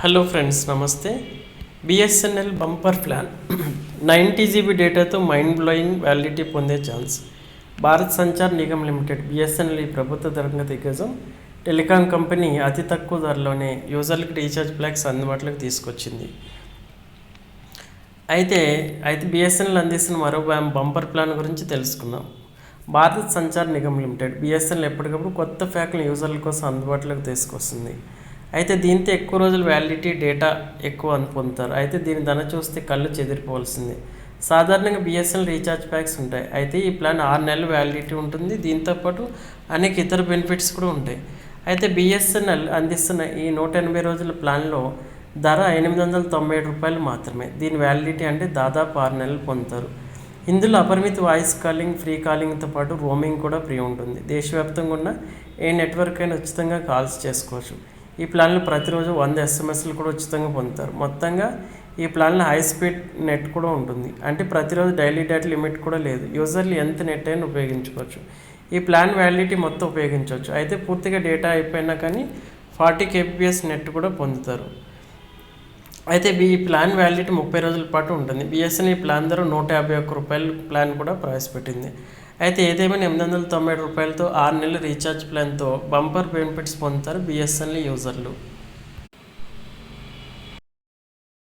Hello friends నమస్తే. BSNL bumper plan ninety GB డేటాతో mind blowing validity పొందే chance Bharat Sanchar Nigam Limited BSNL ఈ ప్రభుత్వ తరంగ దిగ్గజం. టెలికాం కంపెనీ అతి తక్కువ ధరలోనే యూజర్లకు రీఛార్జ్ ప్లాక్స్ అందుబాటులోకి తీసుకొచ్చింది. అయితే అయితే బిఎస్ఎన్ఎల్ అందిస్తున్న మరో బంపర్ ప్లాన్ గురించి తెలుసుకుందాం. భారత్ సంచార్ నిగమ్ లిమిటెడ్ బిఎస్ఎన్ఎల్ ఎప్పటికప్పుడు కొత్త ప్యాక్లను యూజర్ల కోసం అందుబాటులోకి తీసుకొస్తుంది. అయితే దీంతో ఎక్కువ రోజులు వ్యాలిడిటీ డేటా ఎక్కువ అని పొందుతారు. అయితే దీని ధర చూస్తే కళ్ళు చెదిరిపోవాల్సింది. సాధారణంగా బిఎస్ఎన్ఎల్ రీఛార్జ్ ప్యాక్స్ ఉంటాయి. అయితే ఈ ప్లాన్ ఆరు నెలలు వ్యాలిడిటీ ఉంటుంది. దీంతోపాటు అనేక ఇతర బెనిఫిట్స్ కూడా ఉంటాయి. అయితే బిఎస్ఎన్ఎల్ అందిస్తున్న ఈ నూట ఎనభై రోజుల ప్లాన్లో ధర ఎనిమిది వందల తొంభై ఏడు రూపాయలు మాత్రమే. దీని వ్యాలిడిటీ అంటే దాదాపు ఆరు నెలలు పొందుతారు. ఇందులో అపరిమిత వాయిస్ కాలింగ్ ఫ్రీ కాలింగ్తో పాటు రోమింగ్ కూడా ఫ్రీ ఉంటుంది. దేశవ్యాప్తంగా ఉన్న ఏ నెట్వర్క్ అయినా ఉచితంగా కాల్స్ చేసుకోవచ్చు. ఈ ప్లాన్లు ప్రతిరోజు వంద ఎస్ఎంఎస్లు కూడా ఉచితంగా పొందుతారు. మొత్తంగా ఈ ప్లాన్లో హై స్పీడ్ నెట్ కూడా ఉంటుంది. అంటే ప్రతిరోజు డైలీ డేటా లిమిట్ కూడా లేదు. యూజర్లు ఎంత నెట్ అయినా ఉపయోగించుకోవచ్చు. ఈ ప్లాన్ వ్యాలిడిటీ మొత్తం ఉపయోగించవచ్చు. అయితే పూర్తిగా డేటా అయిపోయినా కానీ ఫార్టీ కేబీఎస్ నెట్ కూడా పొందుతారు. అయితే ఈ ప్లాన్ వ్యాలిడిటీ ముప్పై రోజుల పాటు ఉంటుంది. బిఎస్ఎన్ఎల్ ప్లాన్ ధర నూట యాభై ఒక్క రూపాయల ప్లాన్ కూడా ప్రవేశపెట్టింది. అయితే ఏదేమైనా ఎనిమిది వందల తొంభై రూపాయలతో ఆరు నెలల రీఛార్జ్ ప్లాన్తో బంపర్ బెనిఫిట్స్ పొందుతారు బిఎస్ఎన్ఎల్ యూజర్లు.